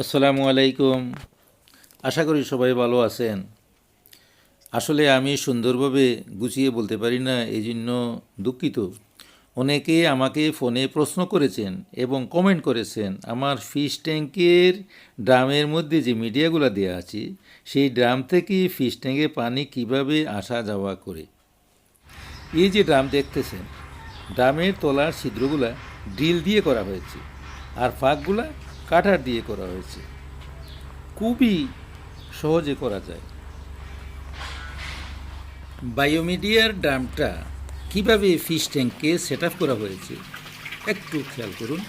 আসসালামু আলাইকুম। আশা করি সবাই ভালো আছেন। আসলে আমি সুন্দরভাবে গুছিয়ে বলতে পারি না এই জন্য দুঃখিত। অনেকে আমাকে ফোনে প্রশ্ন করেছেন এবং কমেন্ট করেছেন, আমার ফিশ ট্যাঙ্কের ড্রামের মধ্যে যে মিডিয়াগুলো দেওয়া আছে, সেই ড্রাম থেকে ফিশ ট্যাঙ্কে পানি কীভাবে আসা যাওয়া করে? এই যে ড্রাম দেখতেছেন, ড্রামের তলার ছিদ্রগুলা ড্রিল দিয়ে করা হয়েছে, আর ফাঁকগুলা কাঠার দিয়ে করা হয়েছে। খুবই সহজে করা যায়। বায়োমিডিয়ার ড্রামটা কীভাবে ফিশ ট্যাঙ্কে সেট করা হয়েছে, একটু খেয়াল করুন।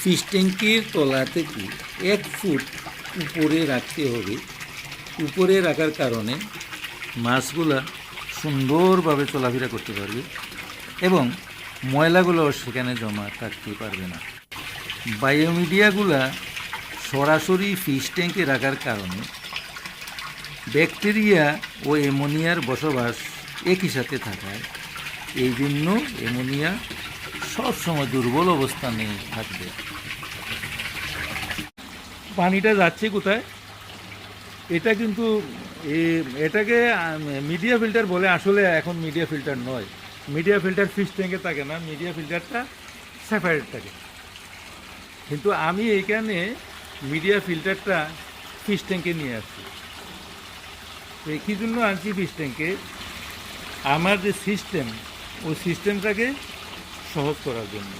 ফিশ ট্যাঙ্কের তলা থেকে এক ফুট উপরে রাখতে হবে, উপরে রাখার কারণে মাছগুলা সুন্দরভাবে চলাফেরা করতে পারবে এবং ময়লাগুলো সেখানে জমা থাকতে পারবে না। বায়োমিডিয়াগুলা সরাসরি ফিশ ট্যাঙ্কে রাখার কারণে ব্যাকটেরিয়া ও অ্যামোনিয়ার বসবাস একই সাথে থাকায়। এই জন্য অ্যামোনিয়া সবসময় দুর্বল অবস্থানে থাকবে। পানিটা যাচ্ছে কোথায়? এটা কিন্তু এটাকে মিডিয়া ফিল্টার বলে, আসলে এখন মিডিয়া ফিল্টার নয়। মিডিয়া ফিল্টার ফিশ ট্যাঙ্কে থাকে না মিডিয়া ফিল্টারটা সেপারেট থাকে। কিন্তু আমি এইখানে মিডিয়া ফিল্টারটা ফিশ ট্যাঙ্কে নিয়ে আসছি। তো কী জন্য আনছি ফিশ ট্যাঙ্কে আমার যে সিস্টেম ওই সিস্টেমটাকে সহজ করার জন্য।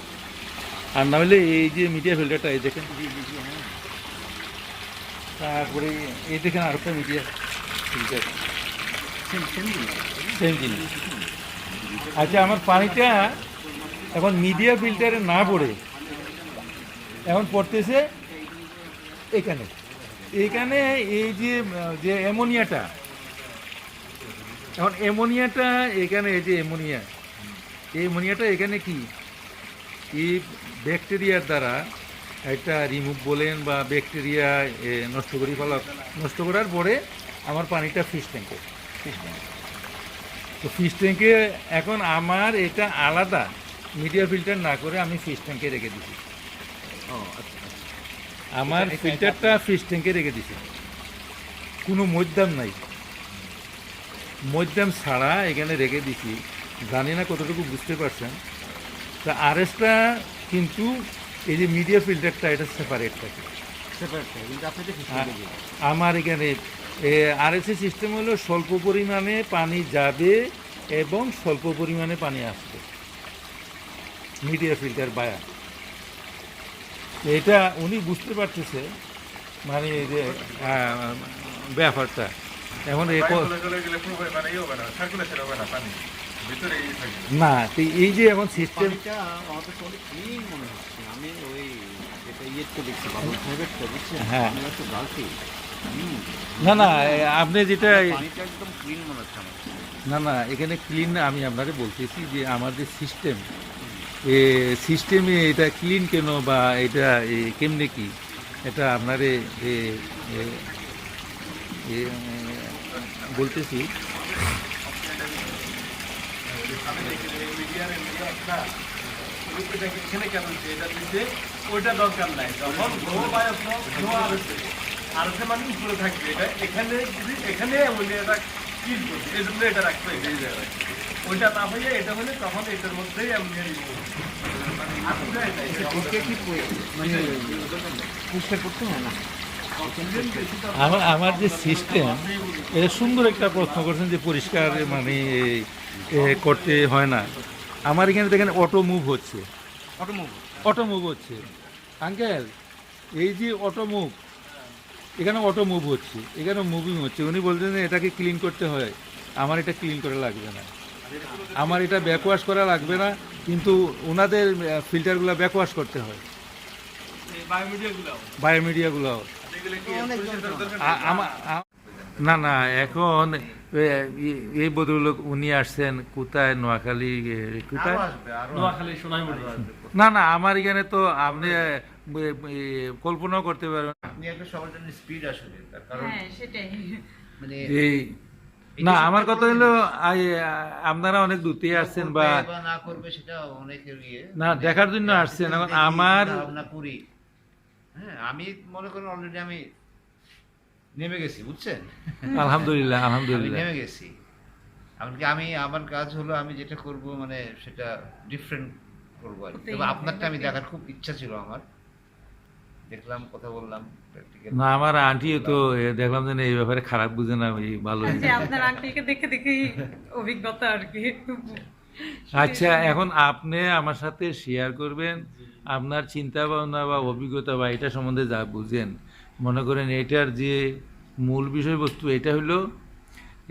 আর না হলে এই যে মিডিয়া ফিল্টারটা এই দেখেন। তারপরে এই দেখেন আরেকটা মিডিয়া ফিল্টার সেম জিনিস আচ্ছা আমার পানিটা এখন মিডিয়া ফিল্টারে না পড়ে। এখন পড়তেছে এখানে। এখানে এই যে যে অ্যামোনিয়াটা, এখন অ্যামোনিয়াটা এখানে, এই যে অ্যামোনিয়া, এই অ্যামোনিয়াটা এখানে কি? এই ব্যাকটেরিয়ার দ্বারা একটা রিমুভ বলেন বা ব্যাকটেরিয়া নষ্ট করি ফেলা, নষ্ট করার পরে আমার পানিটা ফিশ ট্যাঙ্কে তো ফিশ ট্যাঙ্কে এখন আমার এটা আলাদা মিডিয়া ফিল্টার না করে আমি ফিশ ট্যাঙ্কে রেখে দিছি আমার ফিল্টারটা ফিশ ট্যাঙ্কে রেখে দিছি। কোনো মধ্যম নাই। মধ্যম ছাড়া এখানে রেখে দিছি। জানি না কতটুকু বুঝতে পারছেন। তা আরএসটা কিন্তু এই যে মিডিয়া ফিল্টারটা এটা সেপারেট থাকে। আমার এখানে আর আরএসএ সিস্টেম হলো স্বল্প পরিমাণে পানি যাবে এবং স্বল্প পরিমাণে পানি আসবে। মিডিয়া ফিল্টার বায়া। এটা উনি বুঝতে পারতেছে মানে এই যে ব্যাপারটা। এখন না তো এই যে এখন সিস্টেম আমি ওই বুঝছেন হ্যাঁ। না না আপনি যেটা না না এখানে ক্লিন আমি আপনাকে বলতেছি যে আমাদের সিস্টেম সিস্টেমে এটা ক্লিন কেন বা এটা কেমনে কি? এটা আপনারে বলতেছি। মানে থাকবে, এটা এখানে এখানে এটা রাখতে এই জায়গায় ওইটা না হয়ে এটা হলে তখন এটার মধ্যেই কি পরি- মানে আমার আমার যে সিস্টেম এটা সুন্দর একটা প্রশ্ন করছেন যে পরিষ্কার মানে এ, করতে হয় না। আমার এখানে দেখেন অটো মুভ হচ্ছে। অটো মুভ হচ্ছে। আঙ্কেল এই যে অটো মুভ এখানে অটো মুভ হচ্ছে এখানে মুভিং হচ্ছে। উনি বলছেন যে এটাকে ক্লিন করতে হয়। আমার এটা ক্লিন করা লাগবে না। আমার এটা ব্যাকওয়াশ করা লাগবে না কিন্তু ওনাদের ফিল্টারগুলো ব্যাকওয়াশ করতে হয়। বায়োমিডিয়াগুলো না না এখন এই বদলক উনি আসছেন কোথায়? নোয়াখালী কোথায়? নোয়াখালী না না আমার এখানে তো আপনি কল্পনাও করতে পারবেন না। আপনি একটা সবার জন্য স্পিড আসলে কারণ হ্যাঁ মানে এই না আমার কথা হলো আপনারা অনেক দূরতে আসছেন বা না করবে সেটা অনেকের ইয়ে। না দেখার জন্য আসছেন এখন আমার ভাবনা করি। হ্যাঁ আমি মনে করেন অলরেডি আমি নেমে গেছি বুঝছেন? আলহামদুলিল্লাহ আলহামদুলিল্লাহ। নেমে গেছি। এমনকি আমি আমার কাজ হলো আমি যেটা করব মানে সেটা ডিফারেন্ট করব আর কি। তবে আপনারটা আমি দেখার খুব ইচ্ছা ছিল আমার। দেখলাম কথা বললাম না আমার আন্টিও তো দেখলাম যে না, এই ব্যাপারে খারাপ বুঝে না ওই ভালো আচ্ছা আপনার আঙ্কেলকে দেখে দেখেই অভিজ্ঞতা আর কি। আচ্ছা এখন আপনি আমার সাথে শেয়ার করবেন আপনার চিন্তা ভাবনা বা অভিজ্ঞতা বা এটা সম্বন্ধে যা বুঝেন। মনে করেন এটার যে মূল বিষয়বস্তু এটা হলো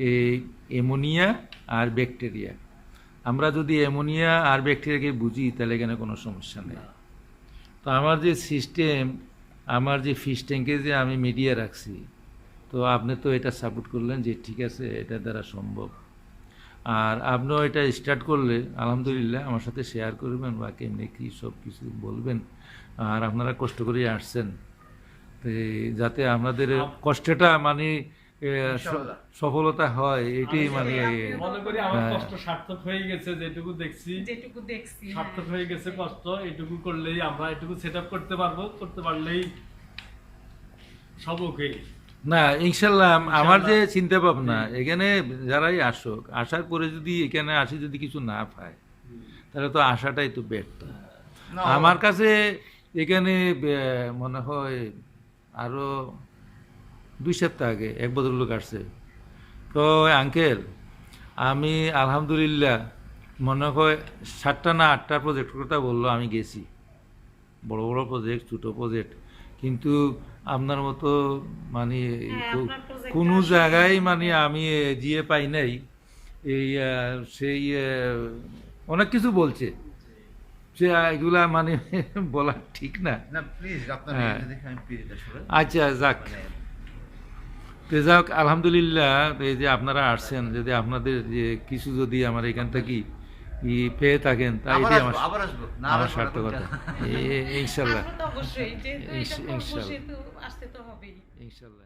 এই অ্যামোনিয়া আর ব্যাকটেরিয়া। আমরা যদি অ্যামোনিয়া আর ব্যাকটেরিয়াকে বুঝি তাহলে এখানে কোনো সমস্যা নেই। তো আমার যে সিস্টেম আমার যে ফিশ ট্যাঙ্কে যে আমি মিডিয়া রাখছি তো আপনি তো এটা সাপোর্ট করলেন যে ঠিক আছে এটা দ্বারা সম্ভব আর আপনিও এটা স্টার্ট করলে আলহামদুলিল্লাহ আমার সাথে শেয়ার করবেন বা কেমনি কী সব কিছু বলবেন আর আপনারা কষ্ট করে আসছেন তো যাতে আপনাদের কষ্টটা মানে। সফলতা হয় এটাই মানে মনে করি আমার হ্যাঁ। কষ্ট সার্থক হয়ে গেছে যেটুকু দেখছি। যেটুকু দেখছি হ্যাঁ। সার্থক হয়ে গেছে কষ্ট এটুকু করলেই আমরা এটুকু সেট করতে পারব করতে পারলেই সব ওকে না ইনশাল্লাহ আমার যে চিন্তা ভাবনা এখানে যারাই আসুক আসার পরে যদি এখানে আসি যদি কিছু না পায় তাহলে তো আসাটাই তো ব্যর্থ। আমার কাছে এখানে মনে হয় আরও দুই সপ্তাহ আগে এক ভদ্রলোক আসছে। তো আঙ্কেল আমি আলহামদুলিল্লাহ মনে হয় সাতটা না আটটা প্রজেক্ট কথা বলল আমি গেছি। বড় বড় প্রজেক্ট ছোটো প্রজেক্ট কিন্তু আপনার মতো মানে হ্যাঁ, কোনো জায়গায় মানে আমি জিয়ে পাই নাই। এই সেই অনেক কিছু বলছে। সে এগুলা মানে বলা ঠিক না। আচ্ছা প্লিজ মানে যাই হোক আলহামদুলিল্লাহ এই যে আপনারা আসছেন যদি আপনাদের যে কিছু যদি আমার এখান থেকে ই পেয়ে থাকেন তাই আবার আমার আবার আসব। না আমার সার্থকতা। ইনশাল্লাহ। তো এটা ইনশাল্লাহ। তো ইনশাল্লাহ।